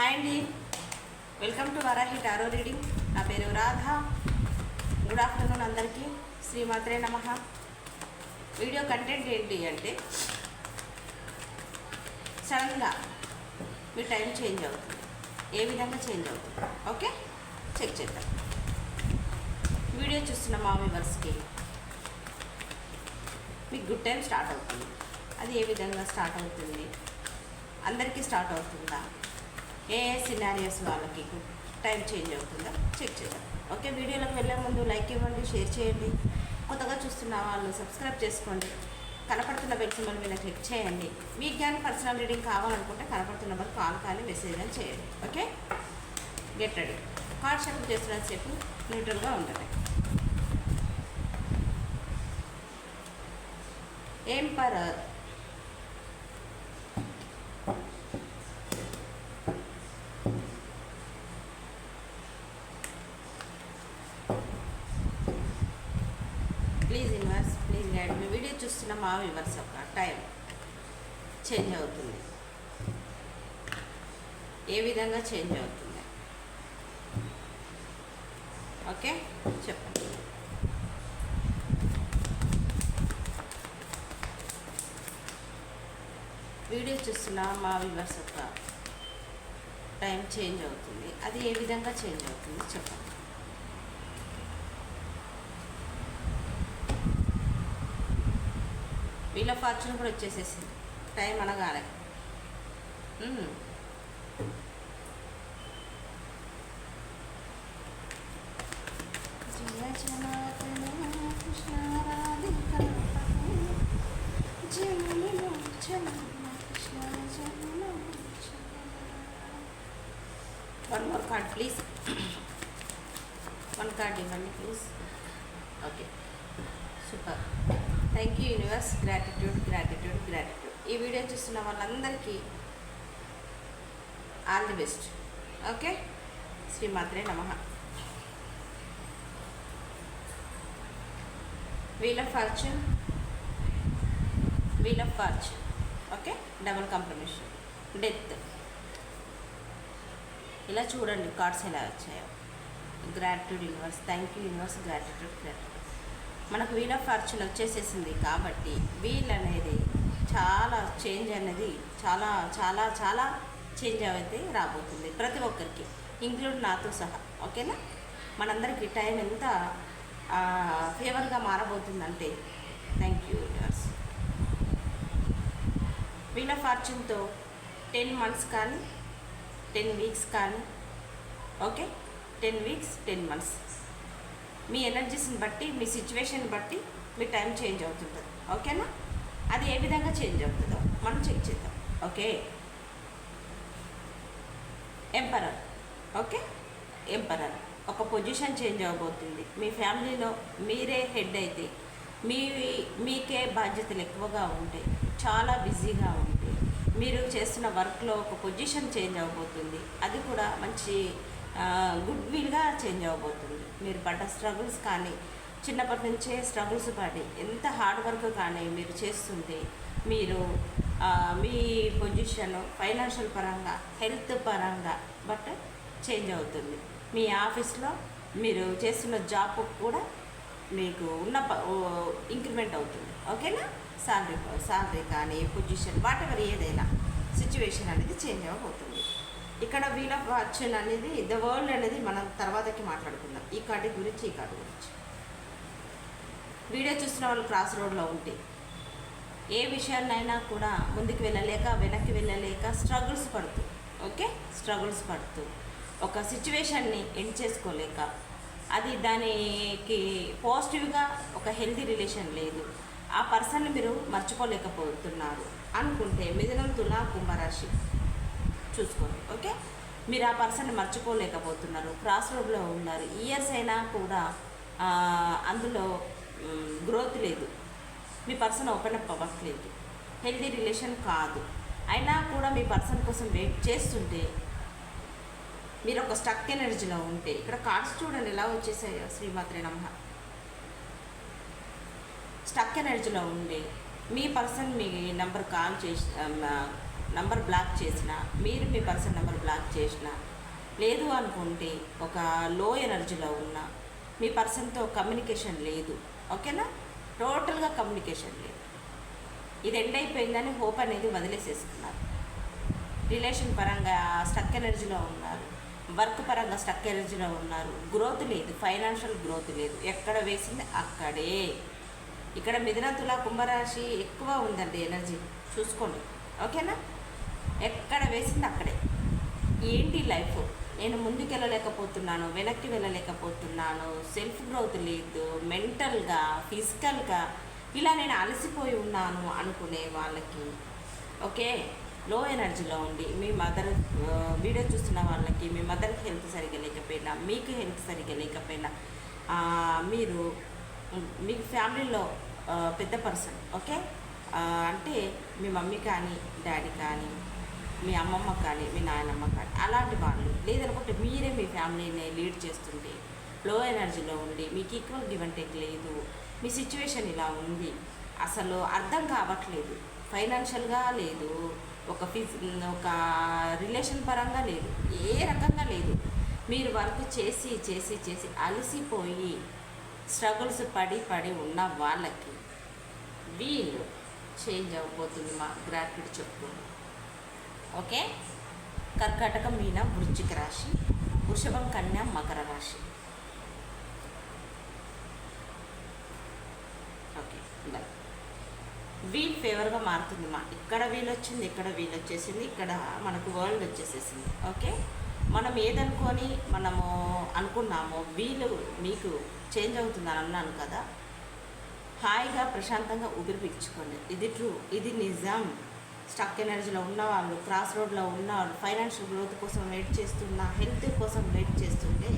Hi అండి. Welcome to Varahi tarot reading. నా పేరు రాధ. గుడ్ ఆఫ్టర్నూన్ అందరికీ. శ్రీమాత్రే నమ. వీడియో కంటెంట్ ఏంటి అంటే సడన్గా మీ టైం చేంజ్ అవుతుంది. ఏ విధంగా చేంజ్ అవుతుంది? ఓకే? చెక్ చేద్దాం. వీడియో చూస్తున్న మా మెంబర్స్కి మీకు గుడ్ టైం స్టార్ట్ అవుతుంది. అది ఏ విధంగా స్టార్ట్ అవుతుంది? అందరికీ స్టార్ట్ అవుతుందా? ఏ ఏ సినారియోస్ వాళ్ళకి టైం చేంజ్ అవుతుందా? చెక్ చేద్దాం. ఓకే వీడియోలోకి వెళ్ళే ముందు లైక్ ఇవ్వండి షేర్ చేయండి. కొత్తగా చూస్తున్న వాళ్ళు సబ్స్క్రైబ్ చేసుకోండి. కనపడుతున్న బెల్ సింబల్ మీద క్లిక్ చేయండి. మీకు కానీ పర్సనల్ రీడింగ్ కావాలనుకుంటే కనపడుతున్న వాళ్ళు కాల్ కానీ మెసేజ్ అని చేయండి. Okay get ready card shuffle చేస్తున్న సేపు న్యూట్రల్గా ఉంటుంది ఏం per please universe please guide me video చూస్తున్న మా యొక్క టైం చేంజ్ అవుతుంది. ఏ విధంగా చేంజ్ అవుతుంది? ఓకే? చెప్పండి. వీడియో చూస్తున్న మా వివర్స్ యొక్క టైం చేంజ్ అవుతుంది. అది ఏ విధంగా చేంజ్ అవుతుంది? చెప్పండి. వీళ్ళ ఫార్చ్యూన్ కూడా వచ్చేసేసింది. టైం అనగానే. జయ Janardana Krishna Radhika Krishna one more card please one card ఇవ్వండి please okay super thank you universe gratitude gratitude gratitude ఈ వీడియో చూస్తున్న వాళ్ళందరికీ ఆల్ ది బెస్ట్ ఓకే శ్రీమాత్రే నమ. Wheel of fortune wheel of fortune okay double confirmation death ఇలా చూడండి cards ఎలా వచ్చాయో. Gratitude universe thank you universe gratitude gratitude మనకు వీల్ ఆఫ్ ఫార్చ్యూన్ వచ్చేసేసింది కాబట్టి వీల్ అనేది చాలా చేంజ్ అనేది చాలా చాలా చాలా చేంజ్ అయితే రాబోతుంది ప్రతి ఒక్కరికి ఇంక్లూడ్ నాతో సహా. ఓకేనా? మనందరికీ టైం ఎంత ఫేవర్గా మారబోతుందంటే thank you universe. Wheel of ఫార్చ్యూన్తో ten months కానీ టెన్ వీక్స్ కానీ okay? Ten weeks ten months. మీ ఎనర్జీస్ని బట్టి మీ సిచ్యువేషన్ బట్టి మీ టైం చేంజ్ అవుతుంటుంది. ఓకేనా? అది ఏ విధంగా చేంజ్ అవుతుందో మనం చెక్ చేద్దాం. ఓకే? Emperor okay? ఎంపరర్ ఒక పొజిషన్ చేంజ్ అవ్వబోతుంది మీ ఫ్యామిలీలో మీరే హెడ్ అయితే మీ మీకే బాధ్యతలు ఎక్కువగా ఉంటాయి చాలా బిజీగా ఉంటాయి మీరు చేస్తున్న వర్క్లో ఒక పొజిషన్ చేంజ్ అవ్వబోతుంది అది కూడా మంచి గుడ్ విల్గా చేంజ్ అవ్వబోతుంది. మీరు పడ్డ స్ట్రగుల్స్ కానీ చిన్నప్పటి నుంచే స్ట్రగుల్స్ పడి ఎంత హార్డ్ వర్క్ కానీ మీరు చేస్తుంటే మీరు మీ పొజిషన్ ఫైనాన్షియల్ పరంగా హెల్త్ పరంగా బట్ చేంజ్ అవుతుంది. మీ ఆఫీస్లో మీరు చేస్తున్న జాబ్ కూడా మీకు ఉన్న ఇంక్రిమెంట్ అవుతుంది. ఓకేనా శాలరీ శాలరీ కానీ పొజిషన్ వాట్ ఎవర్ ఏదైనా సిచ్యువేషన్ అనేది చేంజ్ అవ్వబోతుంది. ఇక్కడ వీల్ ఆఫ్ ఫార్చ్యూన్ అనేది ద వరల్డ్ అనేది మనం తర్వాతకి మాట్లాడుకుందాం. ఈ కార్డు గురించి ఈ కార్డు గురించి. వీడియో చూస్తున్న వాళ్ళు క్రాస్ రోడ్లో ఉంటే ఏ విషయాన్నైనా కూడా ముందుకు వెళ్ళలేక వెనక్కి వెళ్ళలేక స్ట్రగుల్స్ పడుతూ ఓకే? స్ట్రగుల్స్ పడుతూ ఒక సిచ్యువేషన్ని ఎండ్ చేసుకోలేక అది దానికి పాజిటివ్గా ఒక హెల్తీ రిలేషన్ లేదు. ఆ పర్సన్ మీరు మర్చిపోలేకపోతున్నారు అనుకుంటే మిథునం తులా కుంభరాశి చూసుకోండి ఓకే? మీరు ఆ పర్సన్ని మర్చిపోలేకపోతున్నారు. క్రాస్ రోడ్లో ఉన్నారు. ఇయర్స్ అయినా కూడా అందులో గ్రోత్ లేదు. మీ పర్సన్ ఓపెన్ అప్ అవ్వట్లేదు. హెల్దీ రిలేషన్ కాదు. అయినా కూడా మీ పర్సన్ కోసం వెయిట్ చేస్తుంటే మీరు ఒక స్టక్ ఎనర్జీలో ఉంటే ఇక్కడ కార్డ్స్ చూడండి ఎలా వచ్చేసాయో. శ్రీమాత్రే నమ. స్టక్ ఎనర్జీలో ఉండి మీ పర్సన్ మీ నెంబర్ కాల్ చేసి నంబర్ బ్లాక్ చేసిన మీరు మీ పర్సన్ నెంబర్ బ్లాక్ చేసిన లేదు అనుకుంటే ఒక లో ఎనర్జీలో ఉన్న మీ పర్సన్తో కమ్యూనికేషన్ లేదు. ఓకేనా? టోటల్గా కమ్యూనికేషన్ లేదు. ఇది ఎండ్ అయిపోయిందని హోప్ అనేది వదిలేసేసుకున్నారు రిలేషన్ పరంగా స్టక్ ఎనర్జీలో ఉన్నారు. వర్క్ పరంగా స్టక్ ఎనర్జీలో ఉన్నారు. గ్రోత్ లేదు. ఫైనాన్షియల్ గ్రోత్ లేదు. ఎక్కడ వేసింది? అక్కడే. ఇక్కడ మిథున తుల కుంభరాశి ఎక్కువ ఉందండి ఎనర్జీ చూసుకోండి. ఓకేనా? ఎక్కడ వేసింది అక్కడే. ఏంటి లైఫ్? నేను ముందుకు వెళ్ళలేకపోతున్నాను వెనక్కి వెళ్ళలేకపోతున్నాను సెల్ఫ్ గ్రోత్ లేదు మెంటల్గా ఫిజికల్గా ఇలా నేను అలసిపోయి ఉన్నాను అనుకునే వాళ్ళకి. ఓకే? లో ఎనర్జీలో ఉండి మీ మదర్ వీడియో చూస్తున్న వాళ్ళకి మీ మదర్కి హెల్త్ సరిగ్గా లేకపోయినా మీకు హెల్త్ సరిగ్గా లేకపోయినా మీరు మీ ఫ్యామిలీలో పెద్ద పర్సన్ ఓకే? అంటే మీ మమ్మీ కానీ డాడీ కానీ మీ అమ్మమ్మ కానీ మీ నాయనమ్మ కానీ అలాంటి వాళ్ళు లేదనుకుంటే మీరే మీ ఫ్యామిలీని లీడ్ చేస్తుంటే లో ఎనర్జీలో ఉండి మీకు ఈక్వల్ గివ్ అండ్ టేక్ లేదు మీ సిచ్యువేషన్ ఇలా ఉంది అసలు అర్థం కావట్లేదు ఫైనాన్షియల్గా లేదు ఒక ఫిజ్ ఒక రిలేషన్ పరంగా లేదు ఏ రకంగా లేదు. మీరు వర్క్ చేసి చేసి చేసి అలసిపోయి స్ట్రగుల్స్ పడి పడి ఉన్న వాళ్ళకి వీళ్ళు చేంజ్ అవ్వబోతుంది మా గ్రాట్యుడ్ చెప్పుకోండి ఓకే? కర్కాటకం మీన వృశ్చిక రాశి వృషభం కన్యా మకర రాశి. ఓకే డన్ వీల్ ఫేవర్గా మారుతుంది మా. ఇక్కడ వీల్ వచ్చింది ఇక్కడ వీల్ వచ్చేసింది ఇక్కడ మనకు వరల్డ్ వచ్చేసేసింది. ఓకే? మనం ఏదనుకొని మనము అనుకున్నామో వీలు మీకు చేంజ్ అవుతుందని అన్నాను కదా హాయిగా ప్రశాంతంగా ఊపిరి పీల్చుకోండి. ఇది ట్రూ ఇది నిజం. స్టక్ ఎనర్జీలో ఉన్నవాళ్ళు క్రాస్ రోడ్లో ఉన్నవాళ్ళు ఫైనాన్షియల్ గ్రోత్ కోసం వెయిట్ చేస్తున్న హెల్త్ కోసం వెయిట్ చేస్తుంటే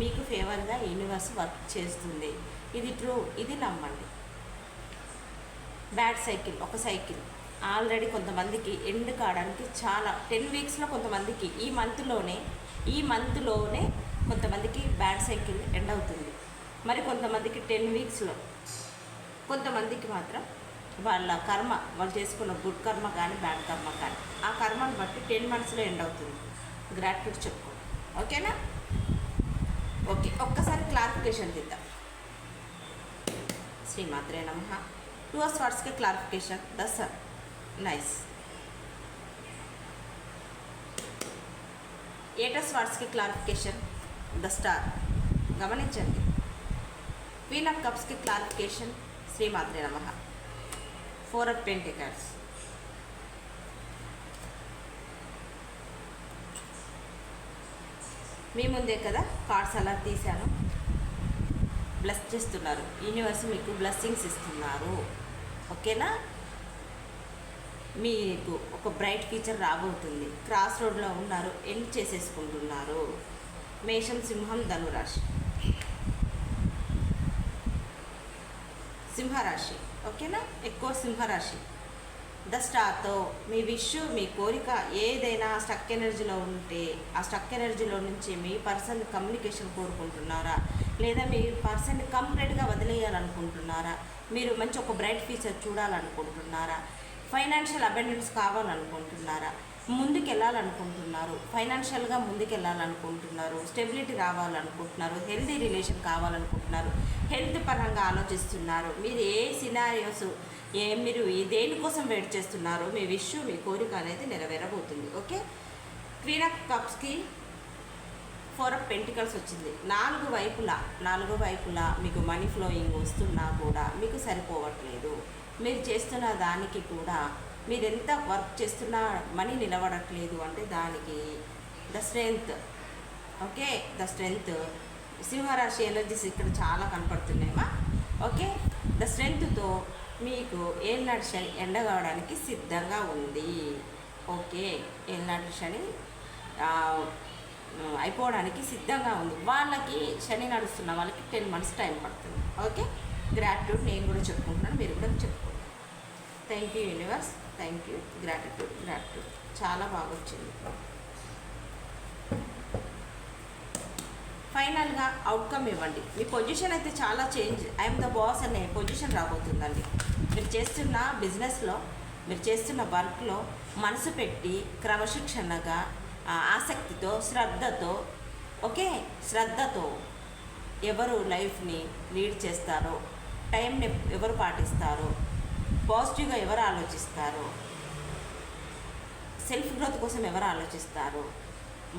మీకు ఫేవర్గా యూనివర్స్ వర్క్ చేస్తుంది. ఇది ట్రూ ఇది నమ్మండి. బ్యాడ్ సైకిల్ ఒక సైకిల్. ఆల్రెడీ కొంతమందికి ఎండ్ కావడానికి చాలా టెన్ వీక్స్లో కొంతమందికి ఈ మంత్లోనే ఈ మంత్లోనే కొంతమందికి బ్యాడ్ సైకిల్ ఎండ్ అవుతుంది. మరి కొంతమందికి టెన్ వీక్స్లో కొంతమందికి మాత్రం వాళ్ళ కర్మ వాళ్ళు చేసుకున్న గుడ్ కర్మ కానీ బ్యాడ్ కర్మ కానీ ఆ కర్మను బట్టి టెన్ మంత్స్లో ఎండ్ అవుతుంది. గ్రాట్యుడ్ చెప్పుకో ఓకేనా? ఓకే ఒక్కసారి క్లారిఫికేషన్ తీద్దాం. శ్రీమాత్రే నమ. టూ అవర్స్ వర్డ్స్కి క్లారిఫికేషన్. దస్ నైస్ ఏటస్ వర్డ్స్కి క్లారిఫికేషన్. ద స్టార్ గమనించండి. క్వీన్ ఆఫ్ కప్స్కి క్లారిఫికేషన్. శ్రీమాత్రే నమ. ఫోర్ ఆఫ్ పెంటికల్స్ మీ ముందే కదా కార్డ్స్ అలా తీశాను. బ్లెస్ చేస్తున్నారు. యూనివర్స్ మీకు బ్లెస్సింగ్స్ ఇస్తున్నారు. ఓకేనా? మీకు ఒక బ్రైట్ ఫ్యూచర్ రాబోతుంది. క్రాస్ రోడ్లో ఉన్నారు. ఎండ్ చేసేసుకుంటున్నారు. మేషం సింహం ధనురాశి. సింహరాశి ఓకేనా? ఎక్కువ సింహరాశి. ద స్టార్తో మీ విష్ మీ కోరిక ఏదైనా స్టక్ ఎనర్జీలో ఉంటే ఆ స్టక్ ఎనర్జీలో నుంచి మీ పర్సన్ కమ్యూనికేషన్ కోరుకుంటున్నారా? లేదా మీ పర్సన్ కంప్లీట్గా వదిలేయాలనుకుంటున్నారా? మీరు మంచి ఒక బ్రైట్ ఫ్యూచర్ చూడాలనుకుంటున్నారా? ఫైనాన్షియల్ అబెండెన్స్ కావాలనుకుంటున్నారా? ముందుకెళ్ళాలనుకుంటున్నారు. ఫైనాన్షియల్గా ముందుకెళ్ళాలనుకుంటున్నారు. స్టెబిలిటీ రావాలనుకుంటున్నారు. హెల్తీ రిలేషన్ కావాలనుకుంటున్నారు. హెల్త్ పరంగా ఆలోచిస్తున్నారు. మీరు ఏ సినారియోస్ ఏ మీరు దేనికోసం వెయిట్ చేస్తున్నారో మీ విష్ మీ కోరిక అనేది నెరవేరబోతుంది. ఓకే? క్వీన్ ఆఫ్ కప్స్కి ఫోర్ ఆఫ్ పెంటికల్స్ వచ్చింది. నాలుగు వైపులా నాలుగు వైపులా మీకు మనీ ఫ్లోయింగ్ వస్తున్నా కూడా మీకు సరిపోవట్లేదు. మీరు చేస్తున్న దానికి కూడా మీరు ఎంత వర్క్ చేస్తున్నా మనీ నిలబడట్లేదు అంటే దానికి the strength. Okay? The strength. సింహరాశి ఎనర్జీస్ ఇక్కడ చాలా కనపడుతున్నాయమ్మా. ఓకే? ద స్ట్రెంగ్త్తో మీకు ఏళ్ళనాటి శని ఎండగవడానికి సిద్ధంగా ఉంది. ఓకే? ఏళ్ళనాటి శని అయిపోవడానికి సిద్ధంగా ఉంది. వాళ్ళకి శని నడుస్తున్న వాళ్ళకి టెన్ మంత్స్ టైం పడుతుంది. ఓకే? గ్రాట్యూడ్ నేను కూడా చెప్పుకుంటున్నాను మీరు కూడా చెప్పుకుంటాను thank you universe. Thank you gratitude gratitude చాలా బాగా వచ్చింది ఫైనల్గా అవుట్కమ్ ఇవ్వండి. మీ పొజిషన్ అయితే చాలా చేంజ్ ఐఎమ్ ద బాస్ అనే పొజిషన్ రాబోతుందండి. మీరు చేస్తున్న బిజినెస్లో మీరు చేస్తున్న వర్క్లో మనసు పెట్టి క్రమశిక్షణగా ఆ, ఆసక్తితో శ్రద్ధతో ఓకే? శ్రద్ధతో ఎవరు లైఫ్ని లీడ్ చేస్తారో టైంని ఎవరు పాటిస్తారో పాజిటివ్గా ఎవరు ఆలోచిస్తారు? సెల్ఫ్ గ్రోత్ కోసం ఎవరు ఆలోచిస్తారు?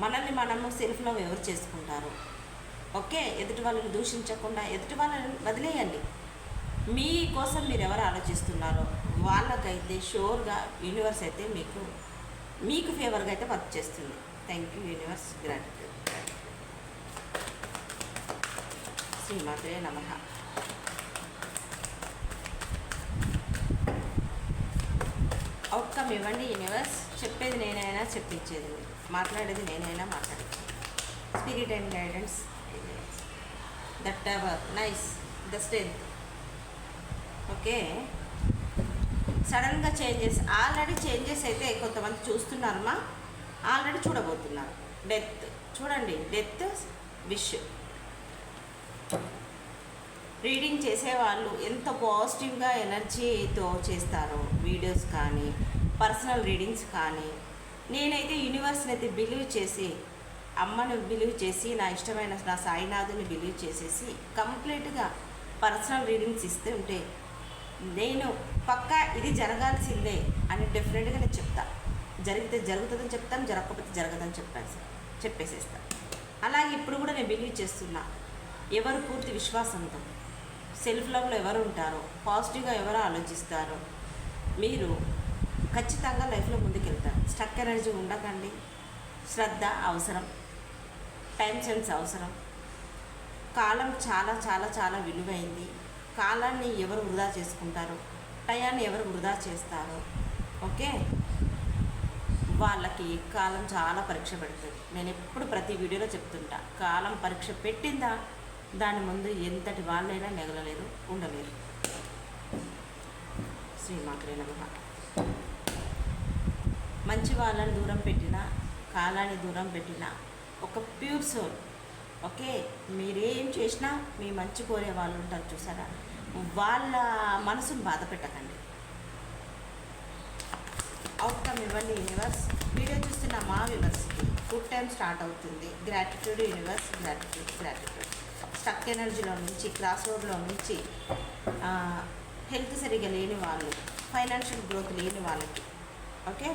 మనల్ని మనము సెల్ఫ్ లవ్ ఎవరు చేసుకుంటారు? ఓకే ఎదుటి వాళ్ళని దూషించకుండా ఎదుటి వాళ్ళని వదిలేయండి. మీ కోసం మీరు ఎవరు ఆలోచిస్తున్నారో? వాళ్ళకైతే షూర్గా యూనివర్స్ అయితే మీకు మీకు ఫేవర్గా అయితే వర్క్ చేస్తుంది. Thank you universe gratitude. శ్రీమాతే నమ. అవుట్కమ్ ఇవ్వండి యూనివర్స్ చెప్పేది నేనైనా చెప్పించేది మాట్లాడేది నేనైనా మాట్లాడేది. Spirit and guidance that ever nice the strength okay సడన్గా చేంజెస్ ఆల్రెడీ చేంజెస్ అయితే కొంతమంది చూస్తున్నారమ్మా. ఆల్రెడీ చూడబోతున్నారు. డెత్ చూడండి. డెత్ విష్ రీడింగ్ చేసేవాళ్ళు ఎంత పాజిటివ్గా ఎనర్జీతో చేస్తారో వీడియోస్ కానీ పర్సనల్ రీడింగ్స్ కానీ. నేనైతే యూనివర్స్ని అయితే బిలీవ్ చేసి అమ్మని బిలీవ్ చేసి నా ఇష్టమైన నా సాయినాథుని బిలీవ్ చేసేసి కంప్లీట్గా పర్సనల్ రీడింగ్స్ ఇస్తే ఉంటే నేను పక్కా ఇది జరగాల్సిందే అని డెఫినెట్గా నేను చెప్తా. జరిగితే జరుగుతుందని చెప్తాను జరగకపోతే జరగదని చెప్పాను సార్ చెప్పేసేస్తాను అలాగే ఇప్పుడు కూడా నేను బిలీవ్ చేస్తున్నా. ఎవరు పూర్తి విశ్వాసంతో సెల్ఫ్ లవ్లో ఎవరు ఉంటారో పాజిటివ్గా ఎవరు ఆలోచిస్తారో మీరు ఖచ్చితంగా లైఫ్లో ముందుకెళ్తారు. స్ట్రక్ ఎనర్జీ ఉండకండి. శ్రద్ధ అవసరం. టైం సెన్స్ అవసరం. కాలం చాలా చాలా చాలా విలువైంది. కాలాన్ని ఎవరు వృధా చేసుకుంటారు? టయాన్ని ఎవరు వృధా చేస్తారు? ఓకే? వాళ్ళకి కాలం చాలా పరీక్ష పెడుతుంది. నేను ఎప్పుడు ప్రతి వీడియోలో చెప్తుంటా. కాలం పరీక్ష పెట్టిందా? దాని ముందు ఎంతటి వాళ్ళైనా నెగలలేరు ఉండలేరు శ్రీమాత్రే నమ. మంచి వాళ్ళని దూరం పెట్టినా కాలాన్ని దూరం పెట్టినా ఒక ప్యూర్ సోల్. ఓకే మీరేం చేసినా మీ మంచి కోరే వాళ్ళు ఉంటారు చూసారా? వాళ్ళ మనసును బాధ పెట్టకండి. అవుట్కమ్ ఇవ్వండి యూనివర్స్ వీడియో చూస్తున్న మా వ్యూవర్స్కి గుడ్ టైం స్టార్ట్ అవుతుంది. Gratitude universe gratitude gratitude stuck ఎనర్జీలో నుంచి క్రాస్ రోడ్లో నుంచి హెల్త్ సరిగా లేని వాళ్ళు ఫైనాన్షియల్ గ్రోత్ లేని వాళ్ళకి ఓకే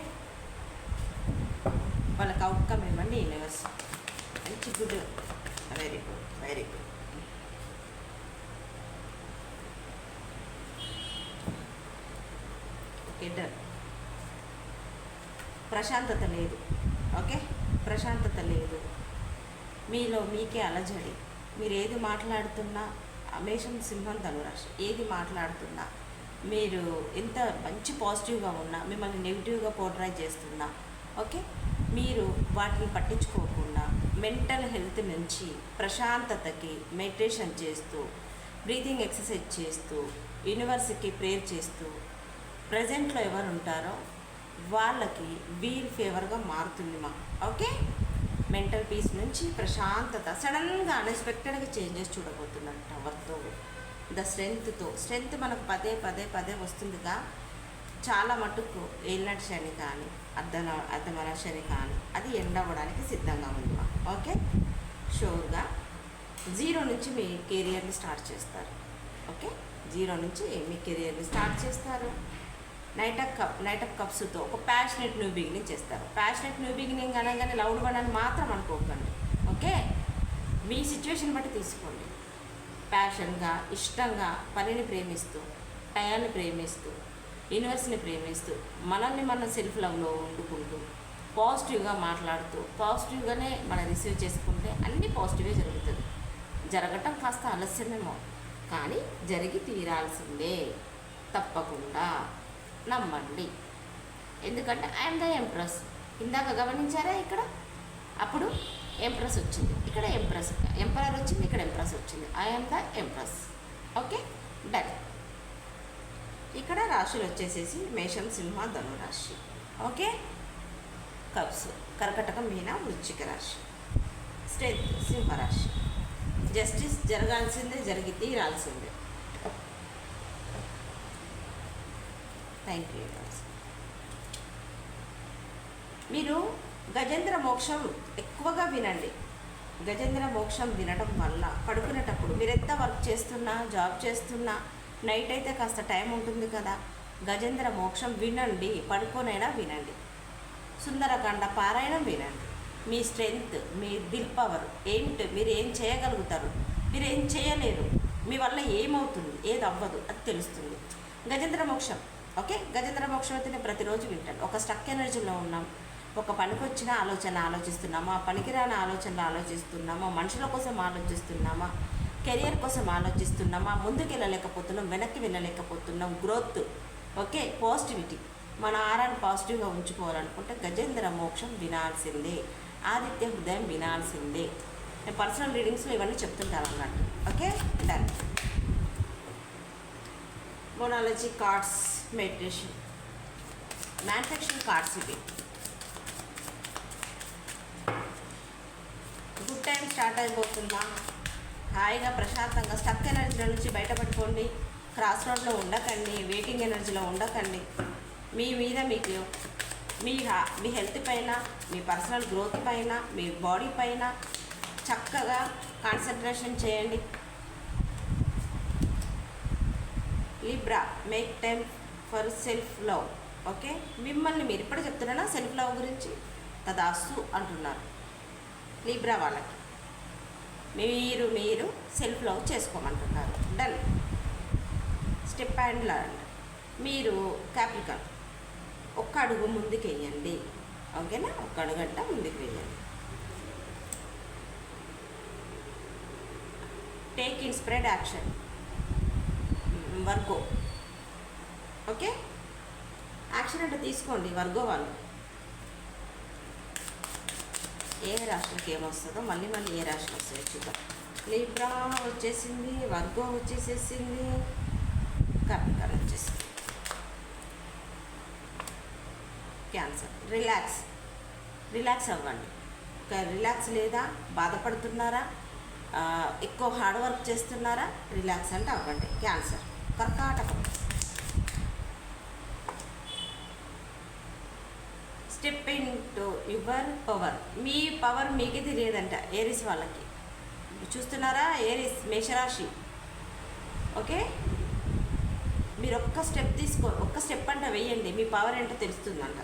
వాళ్ళకి అవుట్కమ్ ఇవ్వండి యూనివర్స్ మంచి good very good very good okay done ప్రశాంతత లేదు ఓకే ప్రశాంతత లేదు. మీలో మీకే అలజడి. మీరు ఏది మాట్లాడుతున్నా మేషం సింహం ధనురాశి. ఏది మాట్లాడుతున్నా మీరు ఎంత మంచి పాజిటివ్గా ఉన్నా మిమ్మల్ని నెగిటివ్గా పోర్ట్రైజ్ చేస్తున్నా ఓకే? మీరు వాటిని పట్టించుకోకుండా మెంటల్ హెల్త్ నుంచి ప్రశాంతతకి మెడిటేషన్ చేస్తూ బ్రీతింగ్ ఎక్సర్సైజ్ చేస్తూ యూనివర్స్కి ప్రేయర్ చేస్తూ ప్రజెంట్లో ఎవరు ఉంటారో వాళ్ళకి వీల్ ఫేవర్గా మారుతుంది మా. ఓకే? మెంటల్ పీస్ నుంచి ప్రశాంతత సడన్గా అన్ఎక్స్పెక్టెడ్గా చేంజెస్ చూడబోతున్నాడు టవర్తో ద స్ట్రెంగ్త్తో స్ట్రెంగ్త్ మనకు పదే పదే పదే వస్తుందిగా. చాలా మటుకు ఏళ్ళటి శని కానీ అర్ధన అర్ధమన శని కానీ అది ఎండ్ అవ్వడానికి సిద్ధంగా ఉంది మా ఓకే షూర్గా జీరో నుంచి మీ కెరియర్ని స్టార్ట్ చేస్తారు. ఓకే జీరో నుంచి మీ కెరియర్ని స్టార్ట్ చేస్తారు. Knight of cup knight of కప్స్తో ఒక ప్యాషనెట్ న్యూ బిగినింగ్ చేస్తారు. ప్యాషనెట్ న్యూ బిగినింగ్ అనగానే లౌడ్ వన్ అని మాత్రం అనుకోకండి. ఓకే? మీ సిచ్యువేషన్ బట్టి తీసుకోండి. ప్యాషన్గా ఇష్టంగా పనిని ప్రేమిస్తూ టయాన్ని ప్రేమిస్తూ యూనివర్స్ని ప్రేమిస్తూ మనల్ని మన సెల్ఫ్ లవ్లో వండుకుంటూ పాజిటివ్గా మాట్లాడుతూ పాజిటివ్గానే మనం రిసీవ్ చేసుకుంటే అన్నీ పాజిటివ్గా జరుగుతుంది. జరగటం కాస్త ఆలస్యమేమో కానీ జరిగి తీరాల్సిందే. తప్పకుండా. నమ్మండి. ఎందుకంటే ఐఎమ్ ద ఎంప్రెస్ ఇందాక గమనించారా ఇక్కడ? అప్పుడు ఎంప్రెస్ వచ్చింది. ఇక్కడ ఎంప్రెస్ ఎంపరర్ వచ్చింది ఇక్కడ ఎంప్రెస్ వచ్చింది. I'm the empress okay done ఇక్కడ రాశులు వచ్చేసేసి మేషం సింహ ధనురాశి ఓకే కప్స్ కర్కటకం మీన వృశ్చిక రాశి. స్ట్రెంత్ సింహరాశి. జస్టిస్ జరగాల్సిందే జరిగి తీరాల్సిందే థ్యాంక్ యూ మీరు గజేంద్ర మోక్షం ఎక్కువగా వినండి. గజేంద్ర మోక్షం వినడం వల్ల పడుకునేటప్పుడు మీరు ఎంత వర్క్ చేస్తున్నా జాబ్ చేస్తున్నా నైట్ అయితే కాస్త టైం ఉంటుంది కదా. గజేంద్ర మోక్షం వినండి పడుకోనైనా వినండి. సుందరకాండ పారాయణం వినండి. మీ స్ట్రెంగ్త్ మీ దిల్ పవర్ ఏంటి మీరు ఏం చేయగలుగుతారు? మీరు ఏం చేయలేరు? మీ వల్ల ఏమవుతుంది? ఏది అవ్వదు అది తెలుస్తుంది. గజేంద్ర మోక్షం ఓకే? గజేంద్ర మోక్షం ప్రతిరోజు వింటాడు ఒక స్టక్ ఎనర్జీలో ఉన్నాం. ఒక పనికొచ్చిన ఆలోచన ఆలోచిస్తున్నామా? పనికిరాని ఆలోచనలు ఆలోచిస్తున్నామా? మనుషుల కోసం ఆలోచిస్తున్నామా? కెరియర్ కోసం ఆలోచిస్తున్నామా? ముందుకు వెళ్ళలేకపోతున్నాం. వెనక్కి వెళ్ళలేకపోతున్నాం. గ్రోత్. ఓకే? పాజిటివిటీ. మన ఆరాన్ని పాజిటివ్గా ఉంచుకోవాలనుకుంటే గజేంద్ర మోక్షం వినాల్సిందే. ఆదిత్య హృదయం వినాల్సిందే. నేను పర్సనల్ రీడింగ్స్లో ఇవన్నీ చెప్తుంటాను అన్నట్టు ఓకే? డన్ మోనాలజీ కార్డ్స్ మెడిటేషన్. మ్యానుఫ్యాక్చరింగ్ కార్డ్స్ ఇవి. గుడ్ టైం స్టార్ట్ అయిపోతుందా? హాయిగా ప్రశాంతంగా స్టక్ ఎనర్జీల నుంచి బయటపడుకోండి. క్రాస్ రోడ్లో ఉండకండి వెయిటింగ్ ఎనర్జీలో ఉండకండి. మీ మీద మీకు మీ మీ హెల్త్ పైన మీ పర్సనల్ గ్రోత్ పైన మీ బాడీ పైన చక్కగా కాన్సన్ట్రేషన్ చేయండి. Libra make time for self love okay మిమ్మల్ని మీరు ఇప్పుడే చెప్తున్నానా? సెల్ఫ్ లవ్ గురించి? తదాసు అంటున్నారు. లీబ్రా వాళ్ళకి. మీరు మీరు సెల్ఫ్ లవ్ చేసుకోమంటున్నారు. డన్ స్టెప్ అండ్ లర్న్ మీరు క్యాప్రికన్ ఒక్క అడుగు ముందుకు వేయండి ఓకేనా? ఒక్క అడుగంట ముందుకు వేయండి take inspired action Virgo okay? Action అంటే తీసుకోండి వర్గో వాళ్ళు ఏ రాశులకు ఏమొస్తుందో మళ్ళీ మళ్ళీ ఏ రాష్ట్రం వస్తాయో చూద్దాం. లీబ్రా వచ్చేసింది వర్గో వచ్చేసేసింది కర్ణికర్ వచ్చేసింది. క్యాన్సర్ రిలాక్స్ రిలాక్స్ అవ్వండి. రిలాక్స్ లేదా బాధపడుతున్నారా ఎక్కువ హార్డ్ వర్క్ చేస్తున్నారా రిలాక్స్ అంటే అవ్వండి. క్యాన్సర్ కర్కాటకం step into your power. మీ పవర్ మీకే తెలియదంట ఏరిస్ వాళ్ళకి. చూస్తున్నారా? ఏరిస్ మేషరాశి. ఓకే? మీరు ఒక్క స్టెప్ తీసుకో ఒక్క స్టెప్ అంట వేయండి మీ పవర్ ఏంటో తెలుస్తుందంట.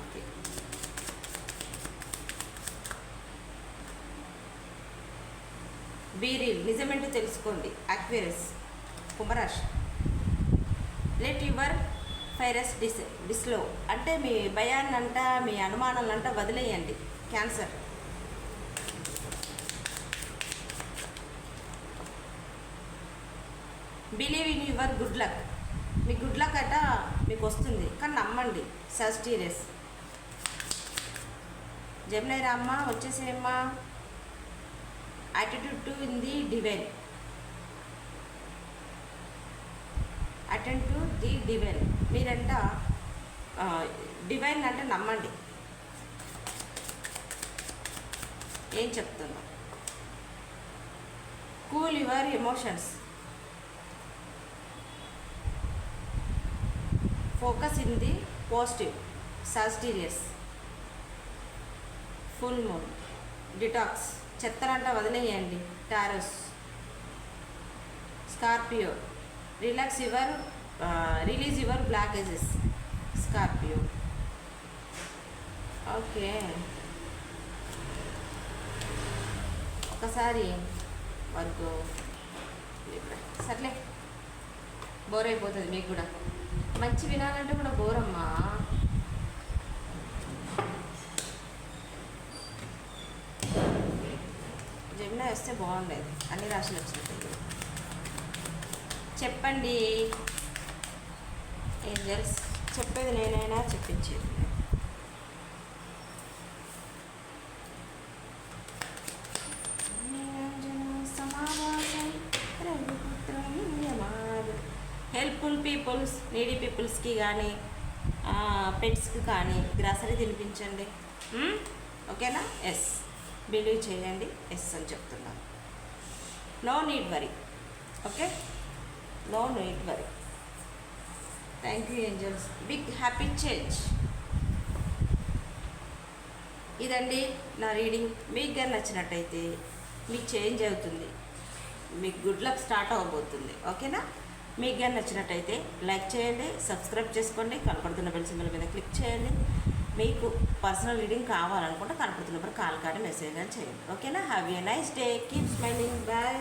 ఓకే. బీరిల్ నిజమేంటో తెలుసుకోండి. అక్వేరస్ కుంభరాశి. Let your fears dis dissolve. అంటే మీ భయాన్నంట మీ అనుమానాలంట వదిలేయండి. Cancer. Believe in your good luck. Me good luck అట మీకు వస్తుంది కానీ నమ్మండి. సస్టీరియస్. జమునై రామ్మ వచ్చేసేమ్మా attitude to in the divine. Attend to the divine మీరంట divine అంటే నమ్మండి. ఏం చెప్తున్నా? Cool your emotions. Focus in the positive Sagittarius. Full moon. Detox. చెత్తనంట వదిలేయండి. Taurus. Scorpio. Relax your release your blockages Scorpio. Okay. ఒకసారి వరకు సర్లే. బోర్ అయిపోతుంది మీకు కూడా. మంచి వినాలంటే కూడా బోరమ్మా. జమున వస్తే బాగుండేది. అన్ని రాశులు వచ్చినాయి. చెప్పండి. ఏంజల్స్ చెప్పేది నేనైనా చెప్పించేది. హెల్ప్ఫుల్ పీపుల్స్ నీడీ పీపుల్స్కి కానీ పెట్స్కి కానీ గ్రాసరీ తినిపించండి. మ్మ్? ఓకేనా? ఎస్ బిలీవ్ చేయండి. ఎస్ అని చెప్తున్నాను. No need worry okay no need worry thank you angels big happy change ఇదండి నా రీడింగ్ మీకు కానీ నచ్చినట్టయితే మీకు చేంజ్ అవుతుంది. మీకు గుడ్ లక్ స్టార్ట్ అవ్వబోతుంది. ఓకేనా? మీకు కానీ నచ్చినట్టయితే లైక్ చేయండి సబ్స్క్రైబ్ చేసుకోండి కనపడుతున్న బెల్ సింబల్ మీద క్లిక్ చేయండి. మీకు పర్సనల్ రీడింగ్ కావాలనుకుంటే కనపడుతున్నప్పుడు కాల్ కానీ మెసేజ్ కానీ చేయండి. ఓకేనా? Have a nice day keep smiling bye